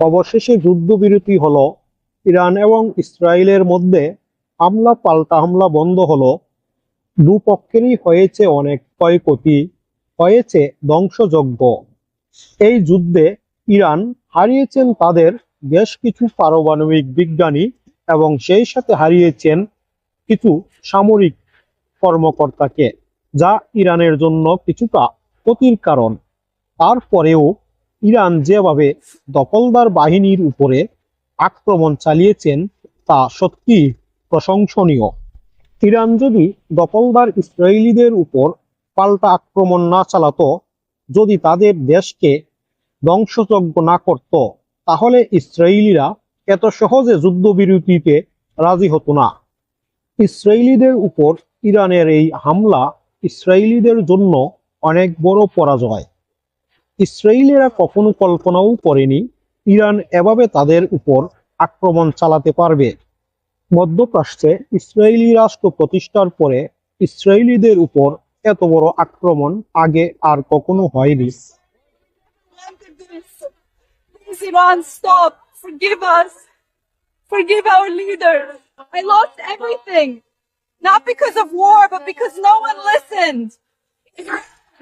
অবশেষে যুদ্ধবিরতি হলো। ইরান এবং ইসরায়েলের মধ্যে হামলা, পাল্টা হামলা বন্ধ হলো। দুপক্ষেরই হয়েছে অনেক ক্ষয়ক্ষতি, হয়েছে ধ্বংসযজ্ঞ। এই যুদ্ধে ইরান হারিয়েছেন তাদের বেশ কিছু পারমাণবিক বিজ্ঞানী এবং সেই সাথে হারিয়েছেন কিছু সামরিক কর্মকর্তাকে, যা ইরানের জন্য কিছুটা ক্ষতির কারণ। তারপরেও ইরান যেভাবে দখলদার বাহিনীর উপরে আক্রমণ চালিয়েছেন, তা সত্যি প্রশংসনীয়। ইরান যদি দখলদার ইসরায়েলিদের উপর পাল্টা আক্রমণ না চালাতো, যদি তাদের দেশকে ধ্বংসযজ্ঞ না করত, তাহলে ইসরায়েলিরা এত সহজে যুদ্ধবিরতিতে রাজি হতো না। ইসরায়েলিদের উপর ইরানের এই হামলা ইসরায়েলিদের জন্য অনেক বড় পরাজয়। ইসরায়েলেরা কখনো কল্পনাও করেনি ইরান এভাবে তাদের উপর আক্রমণ চালাতে পারবে। মধ্যপ্রাচ্যে ইসরায়েলি রাষ্ট্র প্রতিষ্ঠার পরে ইসরায়েলিদের উপর এত বড় আক্রমণ আগে আর কখনো হয়নি। Now because of war, but because.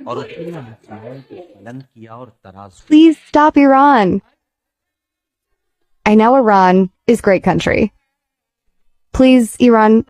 और उसने मिसाइल को बुलंद किया और तराजू Please stop Iran. I know Iran is great country. Please, Iran,